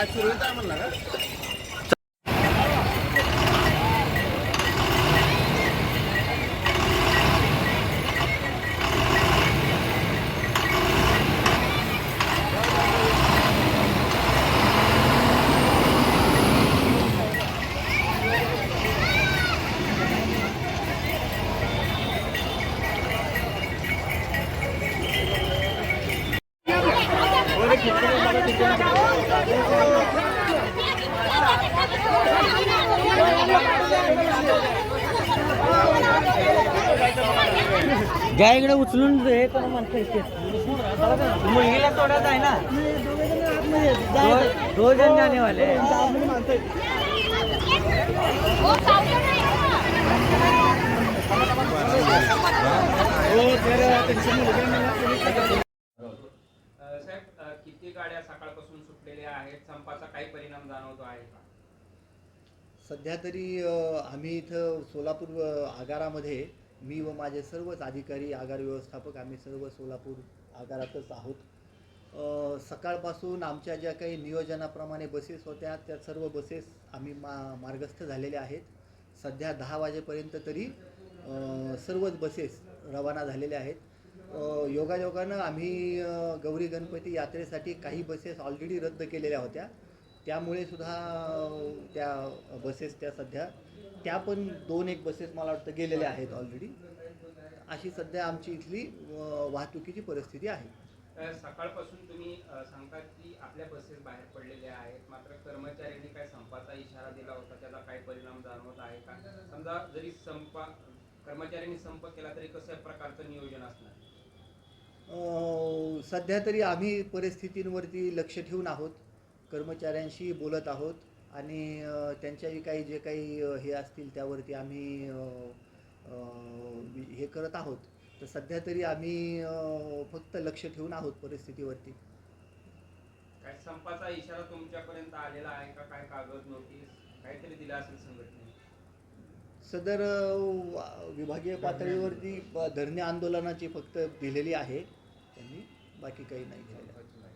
आहे म्हणला का घ्या इकडे उचलून हे करा म्हणता येते मुलगीला सोडत आहे ना दो- जण जाने वाले हैं. साहेब किती गाड्या सकाळपासून सुटलेल्या आहेत? संपाचा काही परिणाम जाणवतो आहे का? सध्या तरी आम्ही इथं सोलापूर आगारामध्ये मी व माझे सर्वच अधिकारी आगार व्यवस्थापक आम्ही सर्व सोलापूर आगारातच आहोत. सकाळपासून आमच्या ज्या काही नियोजनाप्रमाणे बसेस होत्या त्या सर्व बसेस आम्ही मा मार्गस्थ झालेल्या आहेत. सध्या दहा वाजेपर्यंत तरी सर्वच बसेस रवाना झालेल्या आहेत. योगायोगानं आम्ही गौरी गणपती यात्रेसाठी काही बसेस ऑलरेडी रद्द केलेल्या होत्या. त्यामुळे सुद्धा त्या बसेस त्या सध्या त्या पण दोन एक बसेस मला वाटतं गेलेल्या आहेत ऑलरेडी अशी सध्या आमची इथली वाहतुकीची परिस्थिती आहे. सकाळपासून तुम्ही सांगतात की आपल्या बसेस बाहेर पडलेल्या आहेत. मात्र कर्मचाऱ्यांनी काय संपाचा इशारा दिला होता? त्याचा काय परिणाम जाणवत आहे का? समजा जरी संपा कर्मचाऱ्यांनी संप केला तरी कसं सध्या तरी आम्ही परिस्थितींवरती लक्ष ठेवून आहोत. कर्मचाऱ्यांशी बोलत आहोत आणि त्यांच्याही काही जे काही हे असतील त्यावरती आम्ही हे करत आहोत. तर सध्या तरी आम्ही फक्त लक्ष ठेवून आहोत परिस्थितीवरती. काय संपाचा इशारा तुमच्यापर्यंत आलेला आहे का? काय कागद नोटीस काहीतरी दिला असेल संघटनेने? सदर विभागीय पातळीवरती धरणे आंदोलनाची फक्त दिलेली आहे. त्यांनी बाकी काही नाही दिलेलं आहे